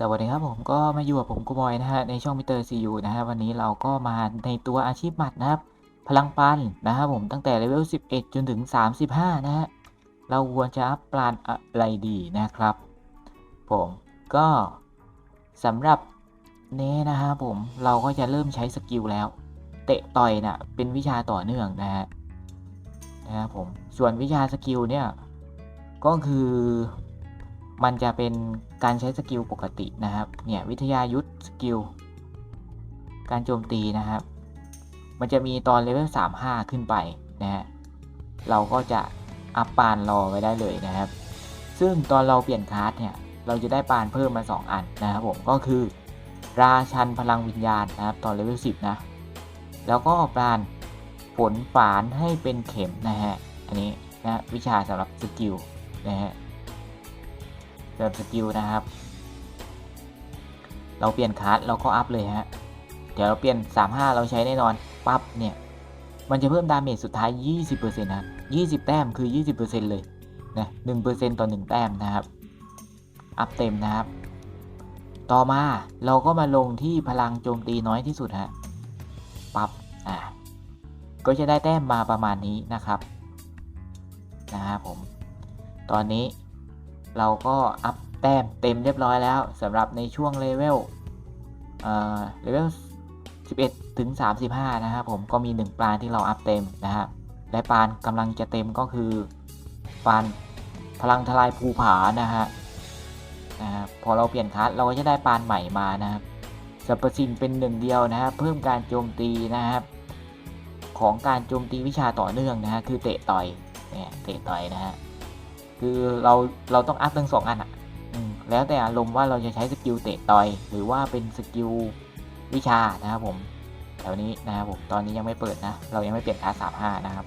สวัสดีครับผมก็มาอยู่กับผมกูบอยนะฮะในช่องมิเตอร์ซียูนะฮะวันนี้เราก็มาในตัวอาชีพหมัดนะครับ พลังปันนะครับผมตั้งแต่เลเวล 11 จนถึง 35 นะฮะเราควรจะอัพปลานอะไรดีนะครับ ผมก็สำหรับเนี้นะครับผมเราก็จะเริ่มใช้สกิลแล้ว เตะต่อยนะ่ะเป็นวิชาต่อเนื่องนะฮะนะครับผมส่วนวิชาสกิลเนี่ยก็คือ มันจะเป็นการใช้สกิลปกตินะครับ เนี่ยวิทยายุทธสกิล การโจมตีนะครับ มันจะมีตอนเลเวล35 ขึ้นไปนะฮะ เราก็จะอัพปานรอไว้ได้เลยนะครับ ซึ่งตอนเราเปลี่ยนคลาสเนี่ย เราจะได้ปานเพิ่มมา 2 อันนะครับผม ก็คือ ราชันพลังวิญญาณนะครับ ตอนเลเวล10 นะ แล้วก็ปานผลฝานให้เป็นเข็มนะฮะ อันนี้นะวิชาสำหรับสกิลนะฮะ สำหรับสกิลนะครับ เราเปลี่ยนคลาสเราก็อัพเลยฮะ เดี๋ยวเราเปลี่ยน 35 เราใช้แน่นอน ปั๊บเนี่ย มันจะเพิ่มดาเมจสุดท้าย 20%นะ20 แต้มคือ 20%เลยนะ1%ต่อ 1 แต้มนะครับ อัพเต็มนะครับ ต่อมาเราก็มาลงที่พลังโจมตีน้อยที่สุดฮะ ปั๊บ อ่า ก็จะได้แต้มมาประมาณนี้นะครับ นะครับผม ตอนนี้ เราก็อัพแต้มเต็มเรียบร้อยแล้วสำหรับในช่วงเลเวลเลเวล 11 ถึง 35 นะครับผมก็มี 1 ปลานที่เราอัพเต็มนะครับและปานกำลังจะเต็มก็คือปานพลังทลายภูผานะฮะนะครับพอเราเปลี่ยนคัสเราก็จะได้ปานใหม่มานะครับสรรพสิ่งเป็นหนึ่งเดียวนะครับเพิ่มการโจมตีนะครับ ของการโจมตีวิชาต่อเนื่องนะฮะคือเตะต่อยเนี่ยเตะต่อยนะฮะ คือเราเราต้องอัพทั้งสองอันอะแล้วแต่อารมณ์ว่าเราจะใช้สกิลเตะต่อย หรือว่าเป็นสกิลวิชานะครับผมแถวนี้นะครับผมตอนนี้ยังไม่เปิดนะ เรายังไม่เปลี่ยนคลาสสามห้านะครับ